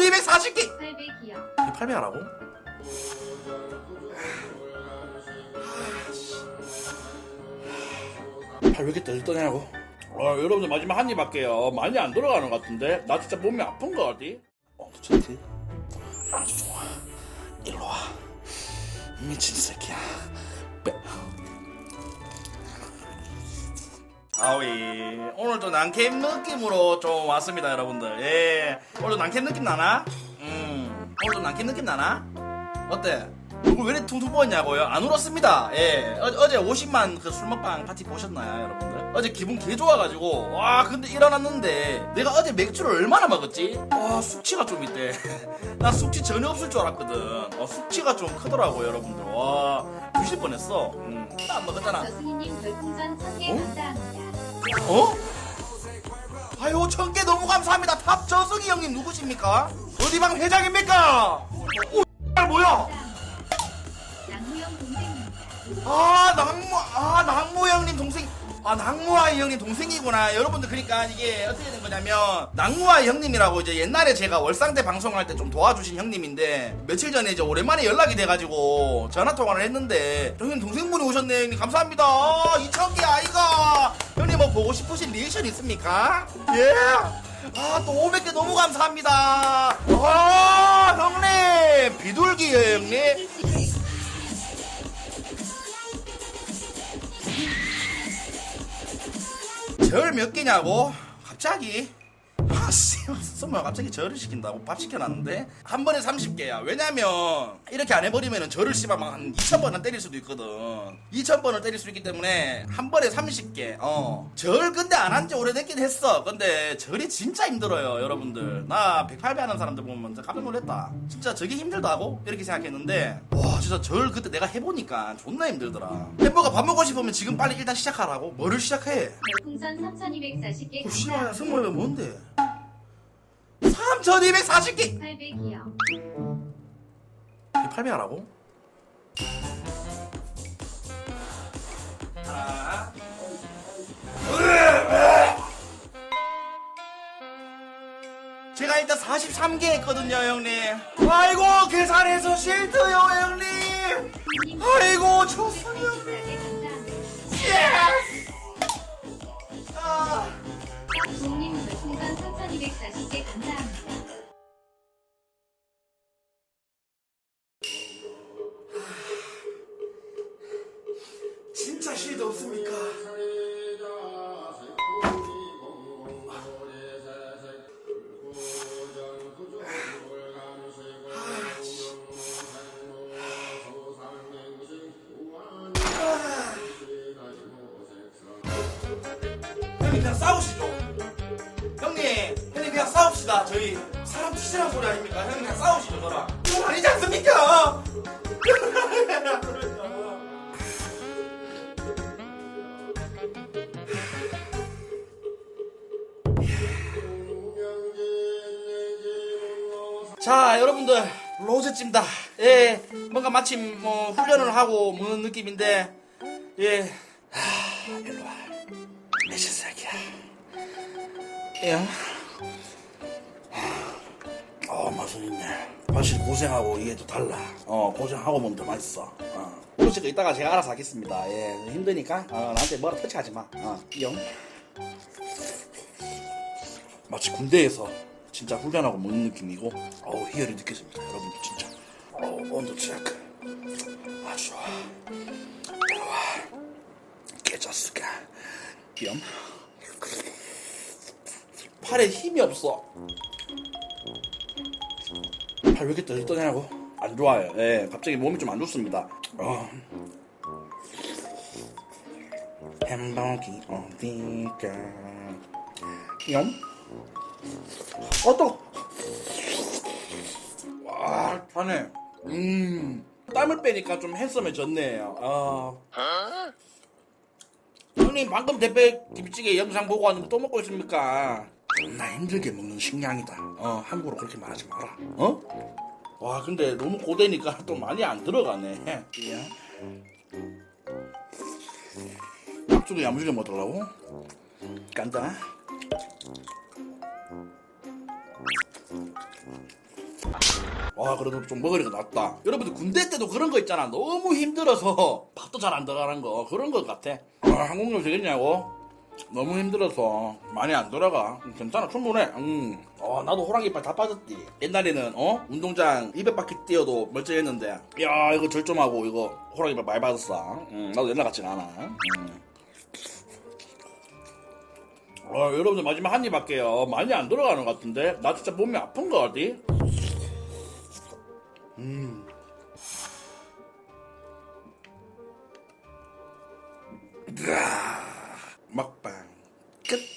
3240개 800이요. 800 하라고? 아, 왜 이렇게 떨떠냐고? 아, 여러분들 마지막 한 입 할게요. 많이 안 들어가는 것 같은데? 나 진짜 몸이 아픈 거 어디? 어, 좋지? 아주 좋아. 일로 와. 미친 새끼야. 빼. 아위 오늘도 난캠 느낌으로 좀 왔습니다 여러분들 예 오늘도 난캠 느낌 나나? 음 오늘도 난캠 느낌 나나? 어때? 얼굴 왜 이렇게 퉁퉁 부었냐고요? 안 울었습니다 예 어, 제 50만 그 술 먹방 파티 보셨나요 여러분들? 어제 기분 개 좋아가지고 와 근데 일어났는데 내가 어제 맥주를 얼마나 먹었지? 와 숙취가 좀 있대 나 숙취 전혀 없을 줄 알았거든 어, 숙취가 좀 크더라고 여러분들 와 부실 뻔했어 음, 안 먹었잖아 저승희님 별풍선 1000개 어? 감사합니다. 어? 아유 천개 너무 감사합니다 탑 저승희 형님 누구십니까? 어디 방 회장입니까? 오 뭐야? 동생입니다. 아아 동생 아 낭무아이 형님 동생이구나 여러분들 그러니까 이게 어떻게 된 거냐면 낭무아이 형님이라고 이제 옛날에 제가 월상대 방송할 때 좀 도와주신 형님인데 며칠 전에 이제 오랜만에 연락이 돼가지고 전화 통화를 했는데 형님 동생분이 오셨네 형님 감사합니다 아, 이천개 아이가 형님 뭐 보고 싶으신 리액션 있습니까? 예. 아, 또 500개 너무 감사합니다. 아, 형님. 비둘기요, 형님. 절 몇 개냐고? 갑자기? 아, 씨, 선물 갑자기 절을 시킨다고 밥 시켜놨는데 한 번에 30개야. 왜냐면 이렇게 안 해버리면은 절을 씨발 막한 2천 번은 때릴 수도 있거든. 2천 번을 때릴 수 있기 때문에 한 번에 30개. 어. 절 근데 안 한 지 오래됐긴 했어. 근데 절이 진짜 힘들어요, 여러분들. 나 108배 하는 사람들 보면 진짜 깜짝 놀랐다. 진짜 저게 힘들다고 이렇게 생각했는데 와 진짜 절 그때 내가 해보니까 존나 힘들더라. 햄버거 밥 먹고 싶으면 지금 빨리 일단 시작하라고. 뭐를 시작해? 별풍선 3240개 오, 씨발. 승모가 뭔데? 3240개! 800이요. 800 하라고? 하나. 제가 일단 43개 했거든요, 형님. 아이고, 계산해서 싫어요, 형님. 아이고, 좋습니다. 감사합니다. 예 실도 없습니까? 형님 그냥 싸우시죠. 형님, 형님 그냥 싸웁시다. 저희 사람 치시란 소리 아닙니까? 형님 그냥 싸우시죠, 저랑. 아니지 않습니까? 자, 여러분들 로제찜다. 예, 뭔가 마침 뭐 훈련을 하고 먹는 느낌인데, 예, 하, 일로 와. 미친 새끼야. 예. 어, 맛은 있네. 확실히 고생하고 이게 또 달라. 어, 고생하고 먹으면 더 맛있어. 어. 혹시 그 이따가 제가 알아서 하겠습니다. 예, 힘드니까 어, 나한테 뭐라 터치하지 마. 어, 영. 마치 군대에서 진짜 훈련하고 먹는 느낌이고 어우 희열이 느껴집니다 여러분들 진짜 어우 온도 체크 아주 좋아 일로와 깨졌을까 뿅 팔에 힘이 없어 팔왜 이렇게 떨떠냐고 안 좋아요 예 갑자기 몸이 좀 안 좋습니다 어. 햄버기 어디가 뿅 어, 또. 와, 자네. 음. 땀을 빼니까 좀 핸섬해졌네요. 아. 형님, 방금 대패 김치찌개 영상 보고 왔는데 또 먹고 있습니까? 존나 힘들게 먹는 식량이다. 어, 함부로 그렇게 말하지 마라. 어? 와, 근데 너무 고되니까 또 많이 안 들어가네. 예. 앞쪽에 야무지게 먹더라고. 간다. 와 그래도 좀 먹으니까 낫다 여러분들 군대 때도 그런 거 있잖아 너무 힘들어서 밥도 잘 안 들어가는 거 그런 거 같아 아, 한국령 되겠냐고 너무 힘들어서 많이 안 돌아가. 음, 괜찮아 충분해. 음. 어, 나도 호랑이 이빨 다 빠졌지. 옛날에는 어? 운동장 200바퀴 뛰어도 멀쩡했는데. 야 이거 절좀하고 이거 호랑이 이빨 많이 빠졌어. 음, 나도 옛날 같지가 않아. 음. 어, 여러분들 마지막 한 입 할게요. 많이 안 들어가는 것 같은데? 나 진짜 몸이 아픈 거 어디? 음. mất bạn kích